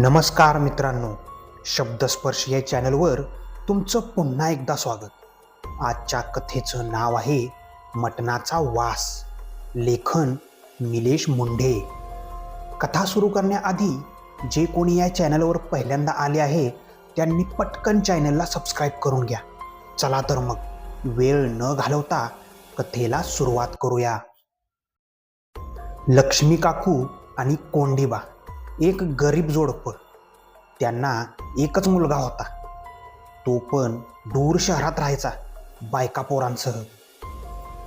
नमस्कार मित्रांनो शब्दस्पर्श या चॅनलवर तुमचं पुन्हा एकदा स्वागत. आजच्या कथेचं नाव आहे मटणाचा वास. लेखन निलेश मुंढे. कथा सुरू करण्याआधी जे कोणी या चॅनलवर पहिल्यांदा आले आहे त्यांनी पटकन चॅनलला सबस्क्राईब करून घ्या. चला तर मग वेळ न घालवता कथेला सुरुवात करूया. लक्ष्मी काकू आणि कोंडीबा एक गरीब जोडपं. त्यांना एकच मुलगा होता. तो पण दूर शहरात राहायचा बायका पोरांसह.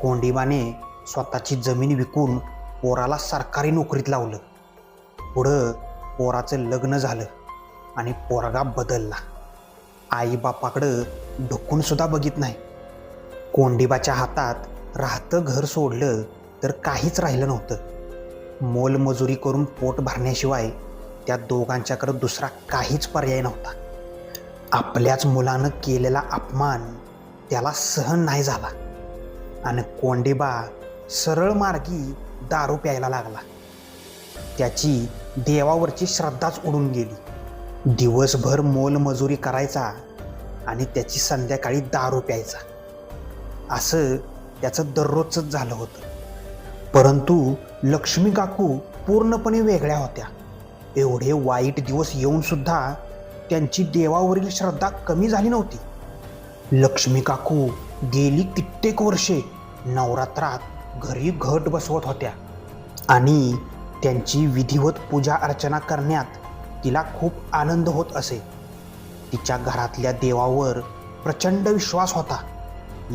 कोंडिबाने स्वतःची जमीन विकून पोराला सरकारी नोकरीत लावलं. पुढं पोराचं लग्न झालं आणि पोरगा बदलला. आईबापाकडं ढुकूनसुद्धा बघित नाही. कोंडिबाच्या हातात राहतं घर सोडलं तर काहीच राहिलं नव्हतं. मोलमजुरी करून पोट भरण्याशिवाय त्या दोघांच्याकडं दुसरा काहीच पर्याय नव्हता. आपल्याच मुलानं केलेला अपमान त्याला सहन नाही झाला. आणि कोंडेबा सरळ मार्गी दारू प्यायला लागला. त्याची देवावरची श्रद्धाच उडून गेली. दिवसभर मोलमजुरी करायचा आणि त्याची संध्याकाळी दारू प्यायचा. असं त्याचं दररोजच झालं होतं. परंतु लक्ष्मी काकू पूर्णपणे वेगळ्या होत्या. एवढे वाईट दिवस येऊन सुद्धा त्यांची देवावरील श्रद्धा कमी झाली नव्हती. लक्ष्मी काकू गेली कित्येक वर्षे नवरात्रात घरी घट बसवत होत्या आणि त्यांची विधिवत पूजा अर्चना करण्यात तिला खूप आनंद होत असे. तिच्या घरातल्या देवावर प्रचंड विश्वास होता.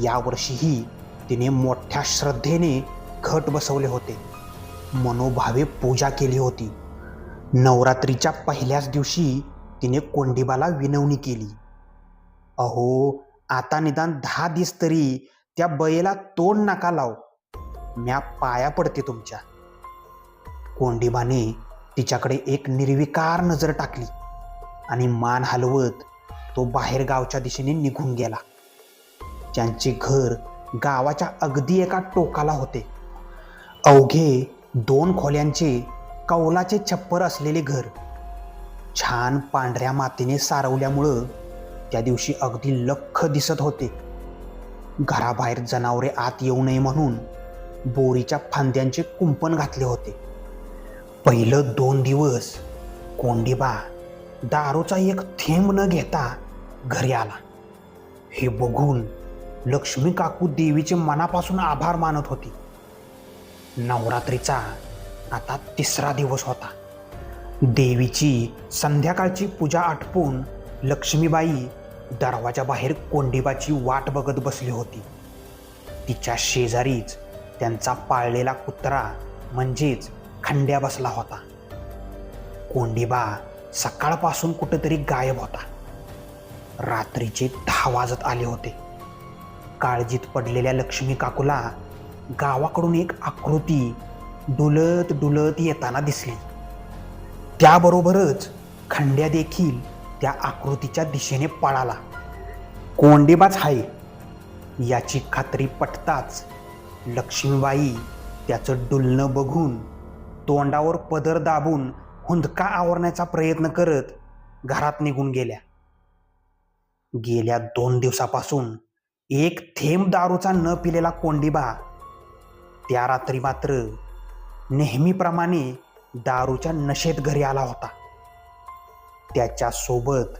यावर्षीही तिने मोठ्या श्रद्धेने घट बसवले होते. मनोभावे पूजा केली होती. नवरात्रीच्या पहिल्याच दिवशी तिने कोंडीबाला विनवणी केली. अहो आता निदान दहा दिस तरी त्या बैला तोंड नाका लाव. म्या पाया पडते तुमच्या. कोंडीबाने तिच्याकडे एक निर्विकार नजर टाकली आणि मान हलवत तो बाहेर गावच्या दिशेने निघून गेला. त्यांचे घर गावाच्या अगदी एका टोकाला होते. अवघे दोन खोल्यांचे कौलाचे छप्पर असलेले घर छान पांढऱ्या मातीने सारवल्यामुळं त्या दिवशी अगदी लख दिसत होते. घराबाहेर जनावरे आत येऊ नये म्हणून बोरीच्या फांद्यांचे कुंपण घातले होते. पहिलं दोन दिवस कोंडीबा दारूचा एक थेंब न घेता घरी आला. हे बघून लक्ष्मी काकू देवीचे मनापासून आभार मानत होती. नवरात्रीचा आता तिसरा दिवस होता. देवीची संध्याकाळची पूजा आटपून लक्ष्मीबाई दरवाजा बाहेर कोंडीबाची वाट बघत बसली होती. तिच्या शेजारीच त्यांचा पाळलेला कुत्रा म्हणजेच खंड्या बसला होता. कोंडीबा सकाळपासून कुठेतरी गायब होता. रात्रीचे दहा वाजत आले होते. काळजीत पडलेल्या लक्ष्मी काकूला गावाकडून एक आकृती डुलत डुलत येताना दिसली. त्याबरोबरच खंड्या देखील त्या आकृतीच्या दिशेने पळाला. कोंडीबाच आहे याची खात्री पटताच लक्ष्मीबाई त्याचं डुलणं बघून तोंडावर पदर दाबून हुंदका आवरण्याचा प्रयत्न करत घरात निघून गेल्या. गेल्या दोन दिवसापासून एक थेंब दारूचा न पिलेला कोंडीबा त्या रात्री मात्र नेहमीप्रमाणे दारूच्या नशेत घरी आला होता. त्याच्यासोबत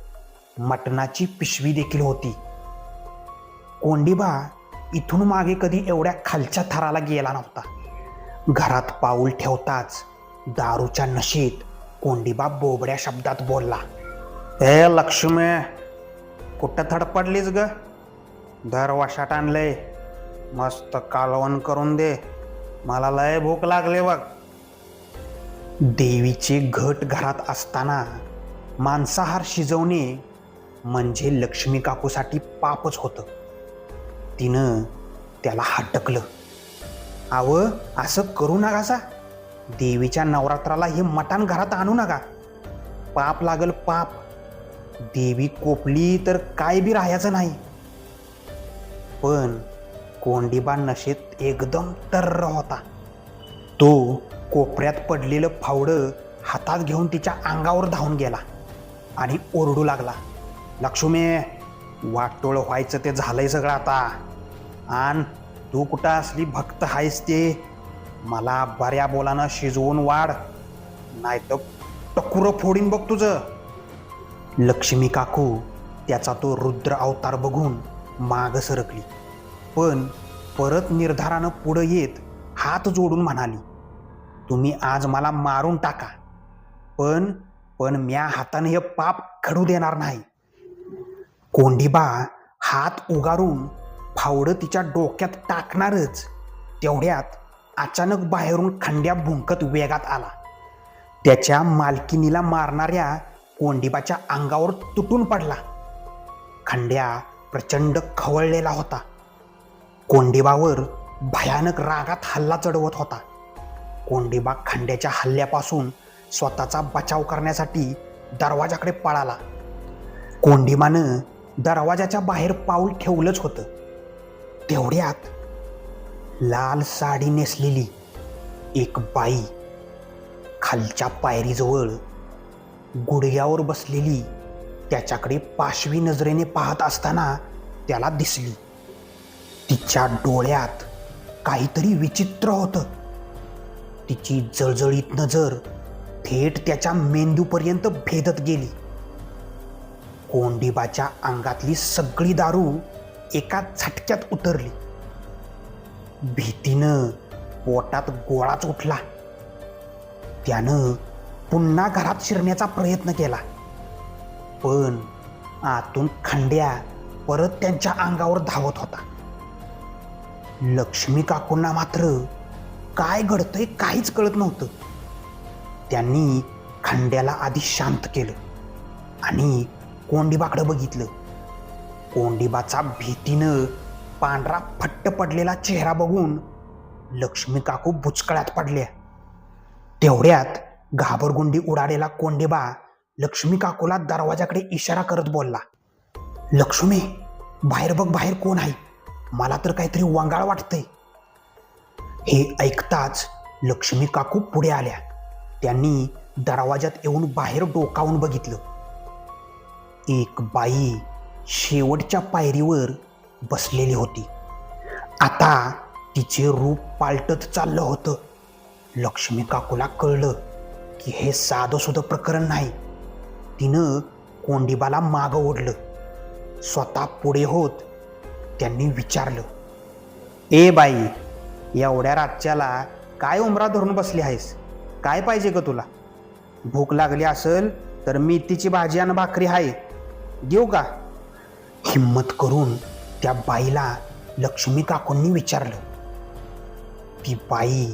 मटणाची पिशवी देखील होती. कोंडीबा इथून मागे कधी एवढ्या खालच्या थराला गेला नव्हता. घरात पाऊल ठेवताच दारूच्या नशेत कोंडीबा बोबड्या शब्दात बोलला ए लक्ष्मी कुठं थडपडलीस ग? दर वाशाट आणलंय. मस्त कालवण करून दे. मला लय भूक लागले बघ. देवीचे घट घरात असताना मांसाहार शिजवणे म्हणजे लक्ष्मी काकूसाठी पापच होतं. तिनं त्याला हटकलं. आव असं करू नकासा. देवीच्या नवरात्राला हे मटान घरात आणू नका. पाप लागल पाप. देवी कोपली तर काय बी राहायचं नाही. पण कोंडीबा नशेत एकदम तर्र होता. तो कोपऱ्यात पडलेलं फावडं हातात घेऊन तिच्या अंगावर धावून गेला आणि ओरडू लागला. लक्ष्मी वाटोळ व्हायचं ते झालंय सगळं आता. आण तू कुठं असली भक्त आहेस ते? मला बऱ्या बोलानं शिजवून वाढ. नाही तर टकुरं फोडीन बघ तुझं. लक्ष्मी काकू त्याचा तो रुद्र अवतार बघून माग सरकली. पण परत निर्धारानं पुढं येत हात जोडून म्हणाली तुम्ही आज मला मारून टाका पण पण म्या हाताने हे पाप घडू देणार नाही. कोंडीबा हात उगारून फावडं तिच्या डोक्यात टाकणारच तेवढ्यात अचानक बाहेरून खंड्या भुंकत वेगात आला. त्याच्या मालकिनीला मारणाऱ्या कोंडीबाच्या अंगावर तुटून पडला. खंड्या प्रचंड खवळलेला होता. कोंडिबावर भयानक रागात हल्ला चढवत होता. कोंडिबा खंड्याच्या हल्ल्यापासून स्वतःचा बचाव करण्यासाठी दरवाजाकडे पळाला. कोंडिमानं दरवाजाच्या बाहेर पाऊल ठेवलंच होतं. तेवढ्यात लाल साडी नेसलेली एक बाई खालच्या पायरीजवळ गुडघ्यावर बसलेली त्याच्याकडे पाशवी नजरेने पाहत असताना त्याला दिसली. तिच्या डोळ्यात काहीतरी विचित्र होतं. तिची जळजळीत नजर थेट त्याच्या मेंदूपर्यंत भेदत गेली. कोंडीबाच्या अंगातली सगळी दारू एका झटक्यात उतरली. भीतीनं पोटात गोळाच उठला त्यानं पुन्हा घरात शिरण्याचा प्रयत्न केला. पण आतून खंड्या परत त्यांच्या अंगावर धावत होता. लक्ष्मी काकूंना मात्र काय घडतंय काहीच कळत नव्हतं. त्यांनी खंड्याला आधी शांत केलं आणि कोंडीबाकडं बघितलं. कोंडीबाचा भीतीनं पांढरा फट्ट पडलेला चेहरा बघून लक्ष्मी काकू बुचकळ्यात पडल्या. तेवढ्यात घाबरगुंडी उडालेला कोंडीबा लक्ष्मी काकूला दरवाजाकडे इशारा करत बोलला लक्ष्मी बाहेर बघ बाहेर कोण आहे? मला तर काहीतरी वांगाळ वाटतंय. हे ऐकताच लक्ष्मी काकू पुढे आल्या. त्यांनी दरवाजात येऊन बाहेर डोकावून बघितलं. एक बाई शेवटच्या पायरीवर बसलेली होती. आता तिचे रूप पालटत चाललं होतं. लक्ष्मी काकूला कळलं की हे साधं प्रकरण नाही. तिनं कोंडिबाला मागं ओढलं. स्वतः पुढे होत त्यांनी विचारलं ए बाई एवढ्या रातच्याला काय उमरा धरून बसली आहेस? काय पाहिजे ग तुला? भूक लागली असेल तर मेथीची भाजी आणि भाकरी आहे देऊ का? हिम्मत करून त्या बाईला लक्ष्मी काकूंनी विचारलं. ती बाई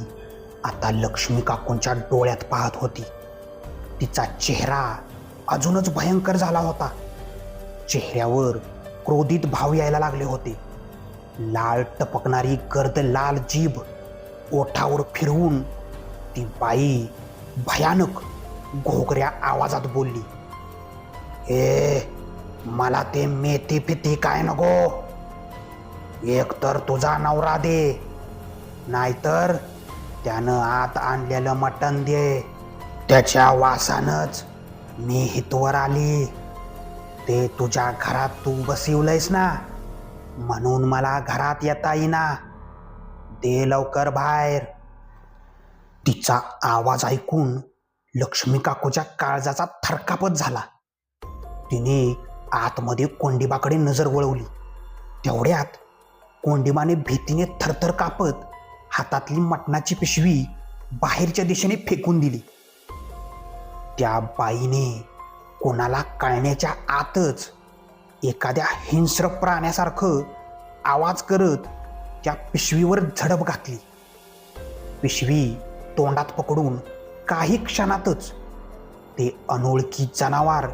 आता लक्ष्मी काकूंच्या डोळ्यात पाहत होती. तिचा चेहरा अजूनच भयंकर झाला होता. चेहऱ्यावर क्रोधित भाव यायला लागले होते. लाल टपकणारी गर्द लाल जीभ ओठावर फिरवून ती बाई भयानक घोगऱ्या आवाजात बोलली ए मला ते मेथी फिती काय नको? एक तर तुझा नवरा दे नाहीतर त्यानं आत आणलेलं मटण दे. त्याच्या वासानच मी हितवर आली. ते तुझ्या घरात तू बसवलंयस ना. म्हणून मला घरात येता येईना. दे लवकर बाहेर. तिचा आवाज ऐकून लक्ष्मी काकूच्या काळजाचा थरकापत झाला. तिने आतमध्ये कोंडिबाकडे नजर वळवली. तेवढ्यात कोंडिबाने भीतीने थरथर कापत हातातली मटणाची पिशवी बाहेरच्या दिशेने फेकून दिली. त्या बाईने कोणाला कळण्याच्या आतच एखाद्या हिंस्र प्राण्यासारखं आवाज करत त्या पिशवीवर झडप घातली. पिशवी तोंडात पकडून काही क्षणातच ते अनोळखी जनावर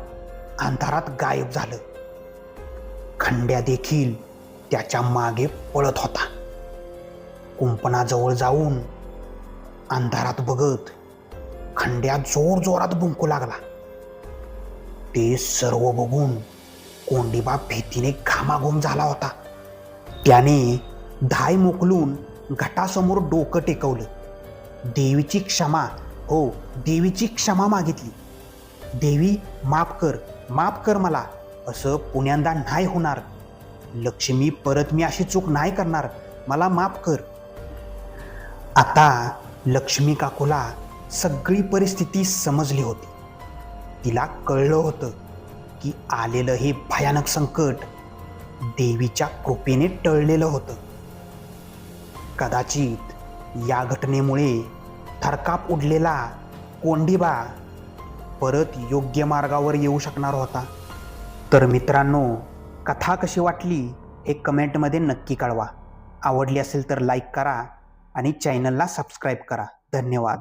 अंधारात गायब झालं. खंड्या देखील त्याच्यामागे पळत होता. कुंपणाजवळ जाऊन अंधारात बघत खंड्या जोर जोरात भुंकू लागला. ते सर्व बघून कोंडीबा भीतीने घामाघूम झाला होता. त्याने धाय मोकलून घटासमोर डोकं टेकवलं. देवीची क्षमा हो देवीची क्षमा मागितली. देवी माफ कर माफ कर मला असं पुण्यांदा नाही होणार. लक्ष्मी परत मी अशी चूक नाही करणार मला माफ कर. आता लक्ष्मी काकूला सगळी परिस्थिती समजली होती. तिला कळलं होतं की आलेलं हे भयानक संकट देवीच्या कृपेने टळलेलं होतं. कदाचित या घटनेमुळे थरकाप उडलेला कोंडीबा परत योग्य मार्गावर येऊ शकणार होता. तर मित्रांनो कथा कशी वाटली हे कमेंटमध्ये नक्की कळवा. आवडली असेल तर लाईक करा आणि चॅनलला सबस्क्राईब करा. धन्यवाद.